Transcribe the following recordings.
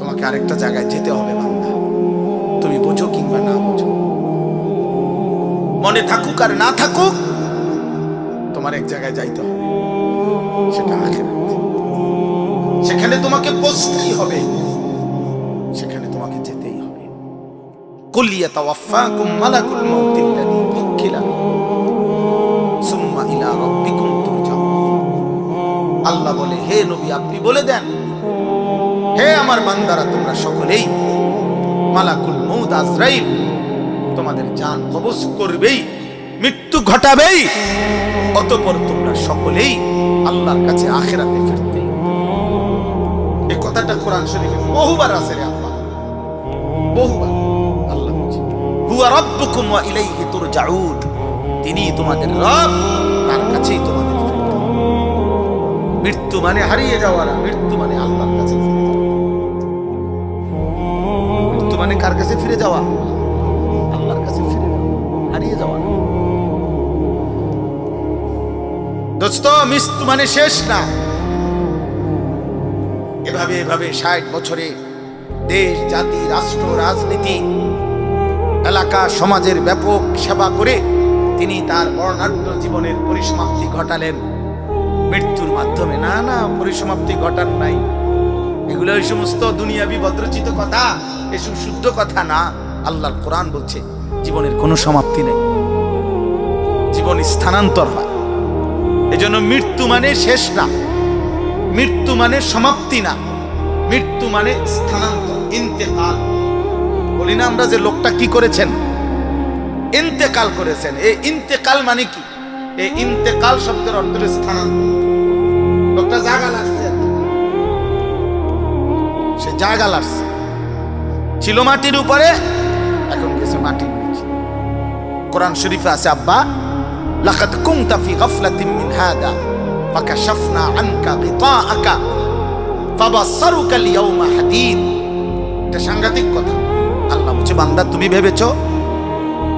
তোমাকে আরেকটা জায়গায় যেতে হবে বান্দা। তুমি বোঝো কিংবা না বোঝো। মনে থাকুক আর না থাকুক, তোমার এক জায়গায় যাইতে হবে। সেটা আখেরাত। সেখানে তোমাকে বসতেই হবে। সেখানে তোমাকে যেতেই হবে। কুলিয়া তাওয়াফাকুম মালাকুল মাউতিল্লাযী উক্কিলা সুম্মা ইলা তুরজাউন। আল্লাহ বলে, হে নবী, আপনি বলে দেন হে আমার বান্দারা, তোমরা সকলেই মালাকুল মৌত আজরাইল, তোমাদের জান কবজ করবেই, মৃত্যু ঘটাবেই, অতপর তোমরা সকলেই আল্লাহর কাছে আখেরাতে ফিরতে এই কথাটা কোরআন শরীফে বহুবার আছে রে আল্লাহ। বহুবার আল্লাহ হুয়া রাব্বুকুম ওয়া ইলাইহি তুরজাউন। তিনি তোমাদের রব, তার কাছেই তোমাদের মৃত্যু মানে হারিয়ে যাওয়া মৃত্যু মানে আল্লাহর কাছে কার কাছে ফিরে যাওয়া? আল্লাহর কাছে ফিরে হারিয়ে যাওয়া দোস্ত মৃত্যু মানে শেষ না। এভাবে এভাবে ষাট বছরে দেশ, জাতি, রাষ্ট্র, রাজনীতি, এলাকা, সমাজের ব্যাপক সেবা করে তিনি তার বর্ণাঢ্য জীবনের পরিসমাপ্তি ঘটালেন। মৃত্যুর মাধ্যমে। না না, পরিসমাপ্তি ঘটান নাই। এগুলো ওই সমস্ত দুনিয়াবি ভদ্রচিত কথা। এসব শুদ্ধ কথা না, আল্লাহর কোরআন বলছে, জীবনের কোনো সমাপ্তি নেই। জীবন স্থানান্তর হয়। এজন্য মৃত্যু মানে শেষ না। মৃত্যু মানে সমাপ্তি না। মৃত্যু মানে স্থানান্তর, ইন্তেকাল। বলি না আমরা যে লোকটা কি করেছেন? ইন্তেকাল করেছেন। এই ইন্তেকাল মানে কি? এই ইন্তেকাল শব্দের অর্থ স্থানান্তর। লোকটা জাগা লাগছে সে জাগা লাগছে ছিল মাটির উপরে, এখন গেছে মাটির নিচে। কোরআন শরীফে আছে, আব্বা, লাকাদ কুনতা ফি গাফলাতিন মিন হাদা, ফাকাশাফনা আনকা গিতাআকা, ফাবাসারুকা আল-ইয়াওমা হাদীদ। এটা সাংঘাতিক কথা। আল্লাহ বলছে, বান্দা, তুমি ভেবেছো,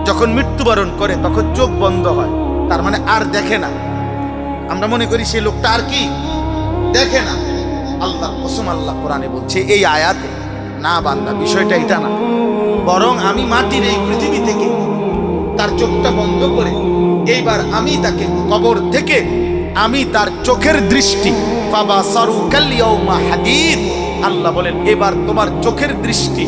যখন মৃত্যুবরণ করে, তখন চোখ বন্ধ হয়। তার মানে আর দেখে না। আমরা মনে করি সেই লোকটা আর কি? দেখে না। আল্লাহ, কসম আল্লাহ কোরআনে বলছে, এই আয়াতে না বান্দা, বিষয়টা এটা না। বরং আমি মাটির এই পৃথিবী থেকে তার চোখটা বন্ধ করে এইবার আমি তাকে কবর থেকে, আমি তার চোখের দৃষ্টি বাবা সারু কালিয়াউমা হাদিদ। আল্লাহ বলেন, এবার তোমার চোখের দৃষ্টি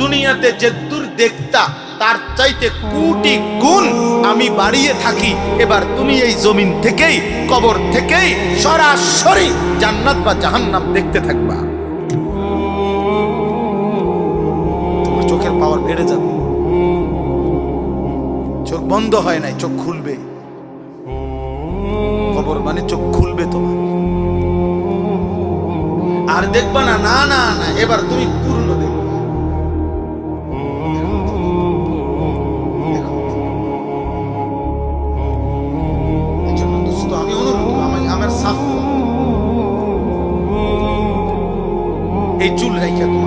দুনিয়াতে যে দূর দেখতা তার চাইতে কোটি গুণ আমি বাড়িয়ে থাকি, এবার তুমি এই জমিন থেকেই, কবর থেকেই সরাসরি জান্নাত বা জাহান্নাম দেখতে থাকবা। বেড়ে যাবে। চোখ বন্ধ হয় নাই, চোখ খুলবে। কবর মানে চোখ খুলবে তোমার। আর দেখবা না না না না, এবার তুমি পূর্ণ দেখবে। এই চুল রেখে তোমাদের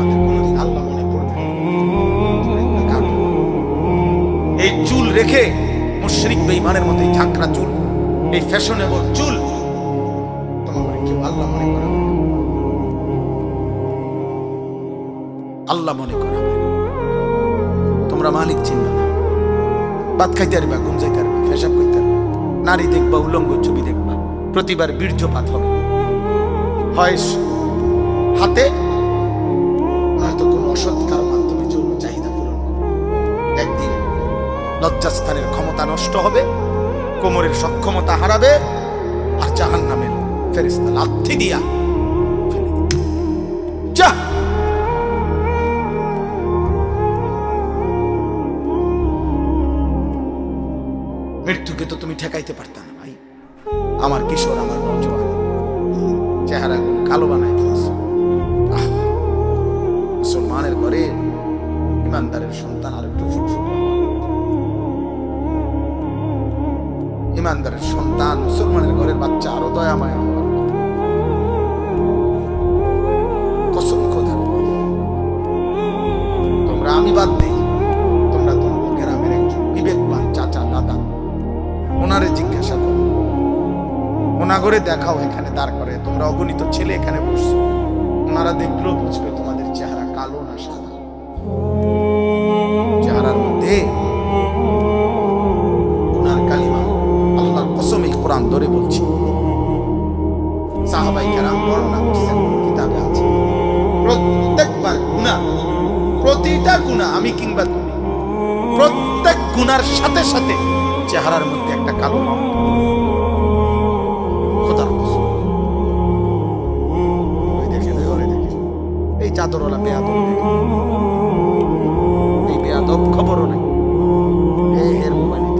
মুশরিক মতো এই ঝাঁকড়া চুল, এই ফ্যাশনেবল চুল। তোমার মনে। আল্লাহ মনে করাবে তোমরা মালিক চিনবে না ভাত খাইতে পারবা ঘুম যাইতে পারবা ফেসাব করতে পারবা নারী দেখবা, উলঙ্গ ছবি দেখবা। প্রতিবার বীর্যপাত হবে। হয় হাতে, নয়তো কোনো অসৎ কারও লজ্জাস্থানের ক্ষমতা নষ্ট হবে কোমরের সক্ষমতা হারাবে আর জাহান নামের ফেরিস্তা লাথি দিয়া। যা মৃত্যুকে তো তুমি ঠেকাইতে পারতা না ভাই। আমার কিশোর আমার নজওয়ান। চেহারাগুলো কালো আহ, মুসলমানের ঘরে ইমানদারের সন্তান আর একটু ইমানদারের সন্তান, মুসলমানের ঘরের বাচ্চা, আরও দয়াময় হওয়ার কসম খোদার তোমরা আমি বাদ দিই, তোমরা তোমরা গ্রামের একজন বিবেকবান চাচা, দাদা। ওনারে জিজ্ঞাসা করো। ওনা করে দেখাও এখানে দাঁড় করে। তোমরা অগণিত ছেলে এখানে বসছো। ওনারা দেখলেও বুঝবে তোমাদের চেহারা কালো না সাদা। গুণা, আমি কিংবা তুমি। প্রত্যেক গুনার সাথে সাথে চেহারার মধ্যে একটা কালো রং। খোদার এই চাদরওয়ালা বেয়াদব এই বেয়াদব খবরও নাই। এই এর মোবাইলে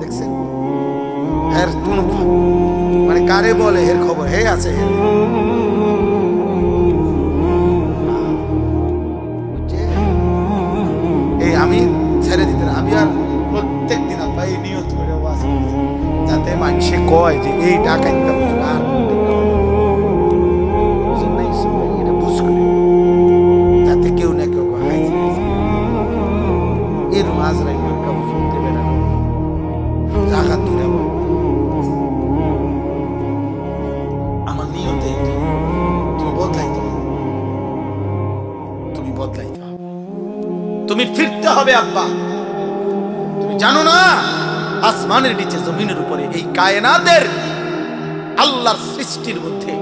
দেখছেন? এর মানে কারে বলে এর খবর? হে আছে এর মানুষে কয় যে এই ডাকাইতে আর কেউ না কেউ আমার। তুমি তুমি তুমি ফিরতে হবে, আব্বা। তুমি জানো না? আসমানের নিচে, জমিনের উপরে, এই কায়নাতের আল্লাহর সৃষ্টির মধ্যে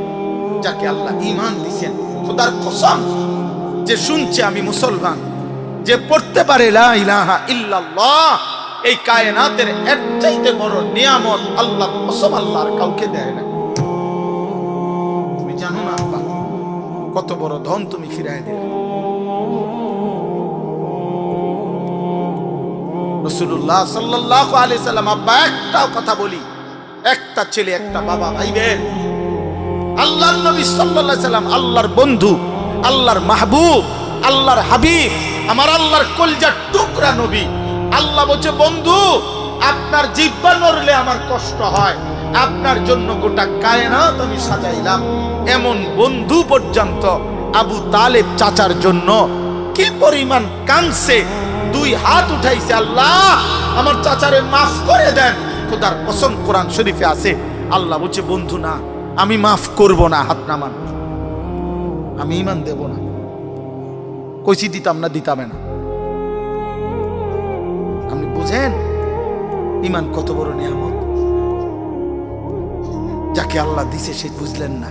যাকে আল্লাহ ইমান দিছেন। খোদার কসম, যে শুনছে আমি মুসলমান, যে পড়তে পারে লা ইলাহা ইল্লাল্লাহ, এই কায়নাতের এর চাইতে বড় নিয়ামত আল্লাহ কসম আল্লাহর কাউকে দেয় না। তুমি জানো না, আব্বা, কত বড় ধন তুমি ফিরায় দিলে। রসুল্লাহ সাল্লাহ আলি সাল্লাম, আব্বা, একটাও কথা বলি। একটা ছেলে, একটা বাবা ভাইবেন আল্লাহর নবী সাল্লাল্লাহু সাল্লাম আল্লাহর বন্ধু, আল্লাহর মাহবুব, আল্লাহর হাবিব, আমার আল্লাহর কলজার টুকরা নবী। আল্লাহ বলছে, বন্ধু, আপনার জিব্বা নড়লে আমার কষ্ট হয়। আপনার জন্য গোটা কায়নাত আমি সাজাইলাম। এমন বন্ধু পর্যন্ত আবু তালেব চাচার জন্য কি পরিমাণ কাংসে দুই হাত উঠাইছে আল্লাহ। আমার চাচারে মাফ করে দেন। খোদার কসম কোরআন শরীফে আছে। আল্লাহ বলছে, বন্ধু না, আমি মাফ করব না হাত নামান। আমি ইমান দেব না। কইছি দিতাম না, দিতামে না। আপনি বুঝেন ইমান কত বড় নিয়ামত? যাকে আল্লাহ দিছে সে বুঝলেন না।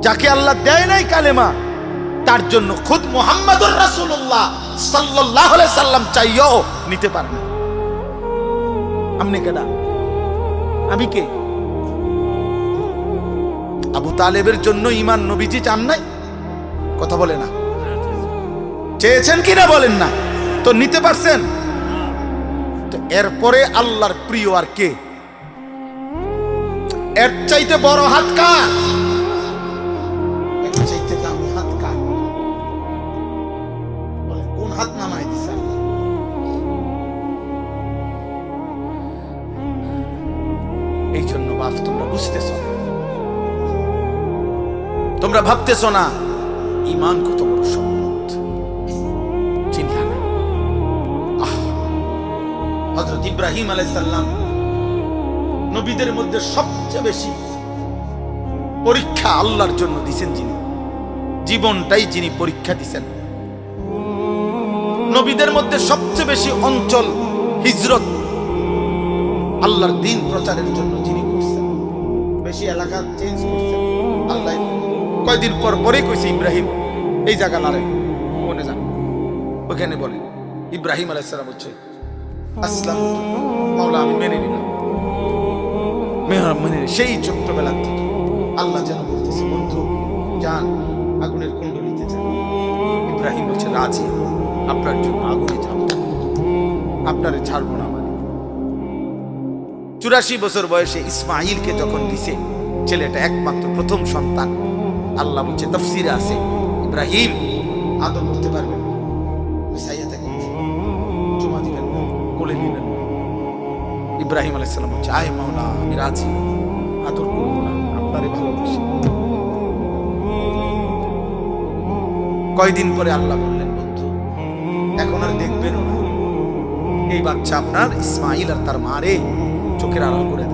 যাকে আল্লাহ দেয় নাই কালেমা তার জন্য খুদ মোহাম্মদুর রাসূলুল্লাহ সাল্লাল্লাহু আলাইহি সাল্লাম চাইও নিতে পারে না। আপনি কেডা? আমি কে? আবু তালেবের জন্য ইমান নবীজি চান নাই? কথা বলে না। চেয়েছেন কি না বলেন না? তো নিতে পারছেন? তো এরপরে আল্লাহর প্রিয় আর কে? এর চাইতে বড় হাত কার? এই জন্য বাপ, তোমরা বুঝতেছ? তোমরা ভাবতেছ না ইমান কত বড় সম্পদ। চিন্তা না হজরত ইব্রাহিম আলাইসাল্লাম নবীদের মধ্যে সবচেয়ে বেশি পরীক্ষা আল্লাহর জন্য দিছেন যিনি। জীবনটাই যিনি পরীক্ষা দিছেন। নবীদের মধ্যে সবচেয়ে বেশি অঞ্চল হিজরত আল্লাহর দিন প্রচারের জন্য বেশি এলাকা চেঞ্জ করছেন আল্লাহ কয়দিন পর পরে কইছে ইব্রাহিম, এই জায়গা লারেন মনে যান ওখানে বলে, ইব্রাহিম আলাইসালাম হচ্ছে, আসলাম মাওলা আমি মেনে নিলাম। মানে সেই ছোট্টবেলা থেকে আল্লাহ যেন বলতেছে, বন্ধু, যান, আগুনের কুণ্ডলিতে যান। ইব্রাহিম বলছে, রাজি, আপনার জন্য আগুনে যাব। আপনারে ছাড়বো না মানে। চুরাশি বছর বয়সে ইসমাইলকে যখন দিছে ছেলেটা একমাত্র প্রথম সন্তান। আল্লাহ বলছে, তফসিরে আছে। ইব্রাহিম আদর করতে পারবেন কোলে ইব্রাহিম আলাইসালাম আয় মাওলা, আমি রাজি। আদর না, আপনারে ভালোবাসি। কয়দিন পরে আল্লাহ বললেন, বন্ধু, এখন আর দেখবেন না। এই বাচ্চা আপনার ইসমাইল আর তার মারে চোখের আড়াল করে